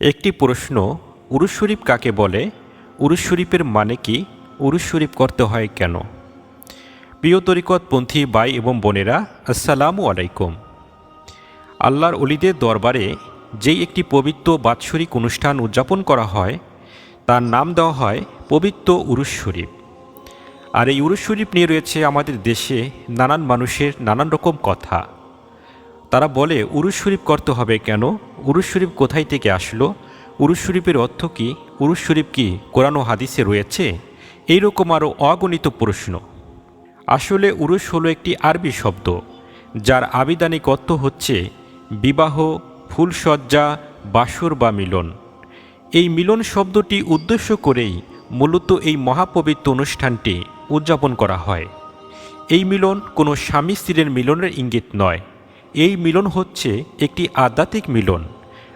একটি প্রশ্ন, উরুস শরীফ কাকে বলে? উরুস শরীফের মানে কি? উরুস শরীফ করতে হয় কেন? প্রিয় তরিকতপন্থী ভাই এবং বোনেরা, আসসালামু আলাইকুম। আল্লাহর অলিদের দরবারে যেই একটি পবিত্র বাৎসরিক অনুষ্ঠান উদযাপন করা হয়, তার নাম দেওয়া হয় পবিত্র উরুস শরীফ। আর এই উরুস শরীফ নিয়ে রয়েছে আমাদের দেশে নানান মানুষের নানান রকম কথা। তারা বলে উরুস শরীফ করতে হবে কেন? উরুস শরীফ কোথায় থেকে আসলো? উরুস শরীফের অর্থ কী? উরুস শরীফ কি কোরআন ও হাদিসে রয়েছে? এইরকম আরও অগণিত প্রশ্ন। আসলে উরুস হলো একটি আরবি শব্দ, যার আবিধানিক অর্থ হচ্ছে বিবাহ ফুলসজ্জা বাসর বা মিলন। এই মিলন শব্দটি উদ্দেশ্য করেই মূলত এই মহাপবিত্র অনুষ্ঠানটি উদযাপন করা হয়। এই মিলন কোনো স্বামী স্ত্রীর মিলনের ইঙ্গিত নয়। এই মিলন হচ্ছে একটি আধ্যাত্মিক মিলন,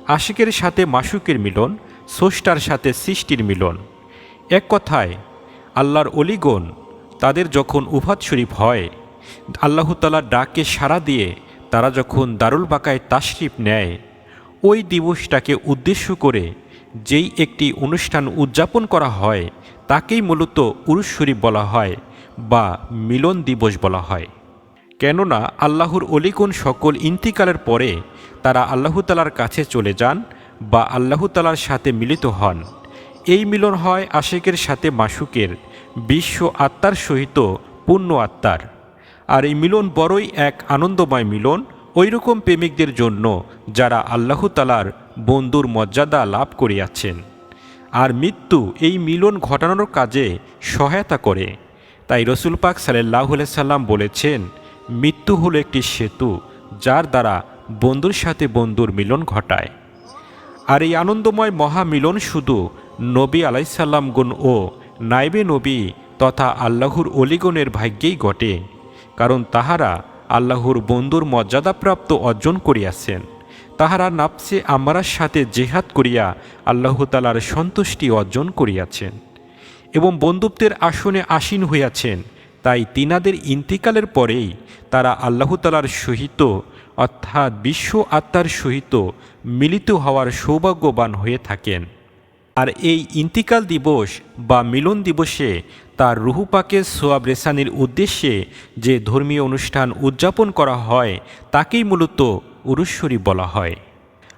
আশিকের সাথে মাসুকের মিলন, স্রষ্টার সাথে সৃষ্টির মিলন। এক কথায়, আল্লাহর অলিগণ তাদের যখন উভাত শরীফ হয়, আল্লাহ তালার ডাকে সাড়া দিয়ে তারা যখন দারুল বাকায় তাশরিফ নেয়, ওই দিবসটাকে উদ্দেশ্য করে যেই একটি অনুষ্ঠান উদযাপন করা হয়, তাকেই মূলত উরুস শরীফ বলা হয় বা মিলন দিবস বলা হয়। কেননা আল্লাহর অলিগুণ সকল ইন্তিকালের পরে তারা আল্লাহ তালার কাছে চলে যান বা আল্লাহ তালার সাথে মিলিত হন। এই মিলন হয় আশেকের সাথে মাসুকের, বিশ্ব আত্মার সহিত পূর্ণ আত্মার। আর এই মিলন বড়ই এক আনন্দময় মিলন ওইরকম প্রেমিকদের জন্য যারা আল্লাহ তালার বন্ধুর মর্যাদা লাভ করিয়াছেন। আর মৃত্যু এই মিলন ঘটানোর কাজে সহায়তা করে। তাই রসুল পাক সাল্লাহ সাল্লাম বলেছেন মৃত্যু হলো একটি সেতু যার দ্বারা বন্ধুর সাথে বন্ধুর মিলন ঘটায়। আর এই আনন্দময় মহামিলন শুধু নবী আলাইসাল্লামগুণ ও নাইবে নবী তথা আল্লাহর অলিগণের ভাগ্যেই ঘটে, কারণ তাহারা আল্লাহর বন্ধুর মর্যাদাপ্রাপ্ত অর্জন করিয়াছেন। তাহারা নাপসে আমারার সাথে জেহাদ করিয়া আল্লাহ তালার সন্তুষ্টি অর্জন করিয়াছেন এবং বন্ধুত্বের আসনে আসীন হইয়াছেন তাই তিনাদের ইন্তিকালের পরেই তারা আল্লাহ তালার সহিত, অর্থাৎ বিশ্ব আত্মার সহিত মিলিত হওয়ার সৌভাগ্যবান হয়ে থাকেন। আর এই ইন্তিকাল দিবস বা মিলন দিবসে তার রুহুপাকে সোয়াব রেসানির উদ্দেশ্যে যে ধর্মীয় অনুষ্ঠান উদযাপন করা হয়, তাকেই মূলত উরুশ্বরী বলা হয়।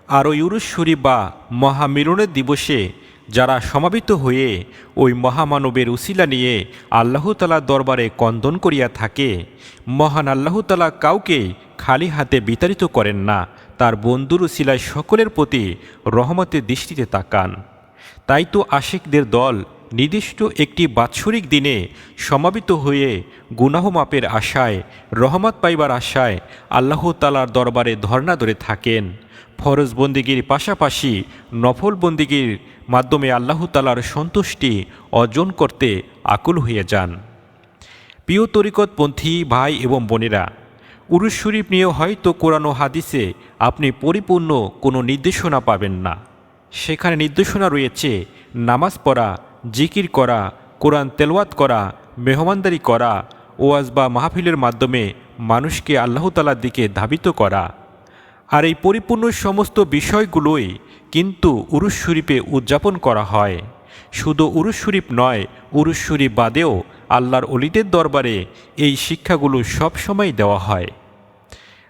আর ওই উরুশ্বরী বা মহামিলনের দিবসে যারা সমাবেত হয়ে ওই মহামানবের উসিলা নিয়ে আল্লাহ তালার দরবারে কন্দন করিয়া থাকে, মহান আল্লাহ তালা কাউকে খালি হাতে বিতাড়িত করেন না, তার বন্ধুর উসিলায় সকলের প্রতি রহমতের দৃষ্টিতে তাকান। তাই তো আশিকদের দল নির্দিষ্ট একটি বাৎসরিক দিনে সমাবেত হয়ে গুনাহ মাপের আশায়, রহমত পাইবার আশায় আল্লাহ তালার দরবারে ধর্ণা ধরে থাকেন। ফরজ বন্দিগির পাশাপাশি নফল বন্দিগির মাধ্যমে আল্লাহ তালার সন্তুষ্টি অর্জন করতে আকুল হয়ে যান। প্রিয় তরিকতপন্থী ভাই এবং বোনেরা, উরুস শরীফ নিয়ে হয়তো কোরআন হাদিসে আপনি পরিপূর্ণ কোনো নির্দেশনা পাবেন না। সেখানে নির্দেশনা রয়েছে নামাজ পড়া, জিকির করা, কোরআন তেলওয়াত করা, মেহমানদারি করা, ওয়াজ বা মাহফিলের মাধ্যমে মানুষকে আল্লাহ তালার দিকে ধাবিত করা। আর এই পরিপূর্ণ সমস্ত বিষয়গুলোই কিন্তু উরুস শরীফে উদযাপন করা হয়। শুধু উরুস শরীফ নয় উরুস শরীফ বাদেও আল্লাহর অলিদের দরবারে এই শিক্ষাগুলো সবসময় দেওয়া হয়।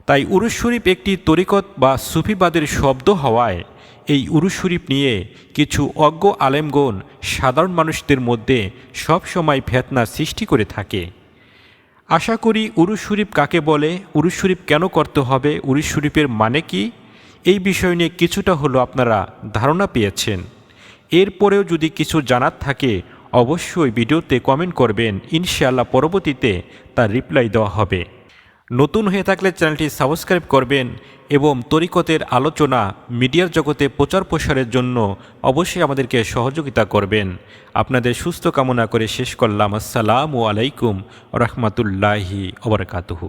তাই উরুস শরীফ একটি তরিকত বা সুফিবাদের শব্দ হওয়ায় এই উরুস শরীফ নিয়ে কিছু অজ্ঞ আলেমগণ সাধারণ মানুষদের মধ্যে সবসময় ফেতনা সৃষ্টি করে থাকে। আশা করি উরুস শরীফ কাকে বলে উরুস শরীফ কেন করতে হবে উরুস শরীফের মানে কি? এই বিষয় নিয়ে কিছুটা হলো আপনারা ধারণা পেয়েছেন। এরপরেও যদি কিছু জানার থাকে, অবশ্যই ভিডিওতে কমেন্ট করবেন, ইনশাআল্লাহ পরবর্তীতে তার রিপ্লাই দেওয়া হবে। নতুন হয়ে থাকলে চ্যানেলটি সাবস্ক্রাইব করবেন এবং তরিকতের আলোচনা মিডিয়ার জগতে প্রচার প্রসারের জন্য অবশ্যই আমাদেরকে সহযোগিতা করবেন। আপনাদের সুস্থ কামনা করে শেষ করলাম। আসসালামু আলাইকুম রহমতুল্লাহি ওবরকাতুহু।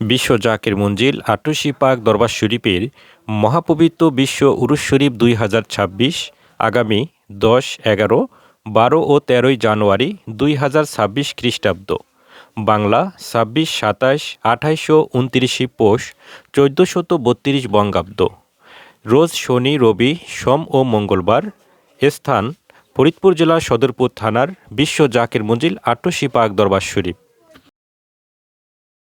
বিশ্ব জাকের মঞ্জিল আটশি পাক দরবার শরীফের মহাপবিত্র বিশ্ব উরুস শরীফ দুই হাজার ছাব্বিশ আগামী দশ এগারো বারো ও তেরোই জানুয়ারি দুই হাজার ছাব্বিশ খ্রিস্টাব্দ। বাংলা ছাব্বিশ সাতাশ আঠাইশো উনত্রিশে পোষ চোদ্দোশত বত্রিশ বঙ্গাব্দ। রোজ শনি, রবি, সোম ও মঙ্গলবার স্থান ফরিদপুর জেলা সদরপুর থানার বিশ্ব জাকের মঞ্জিল আটশি পাক দরবার শরীফ।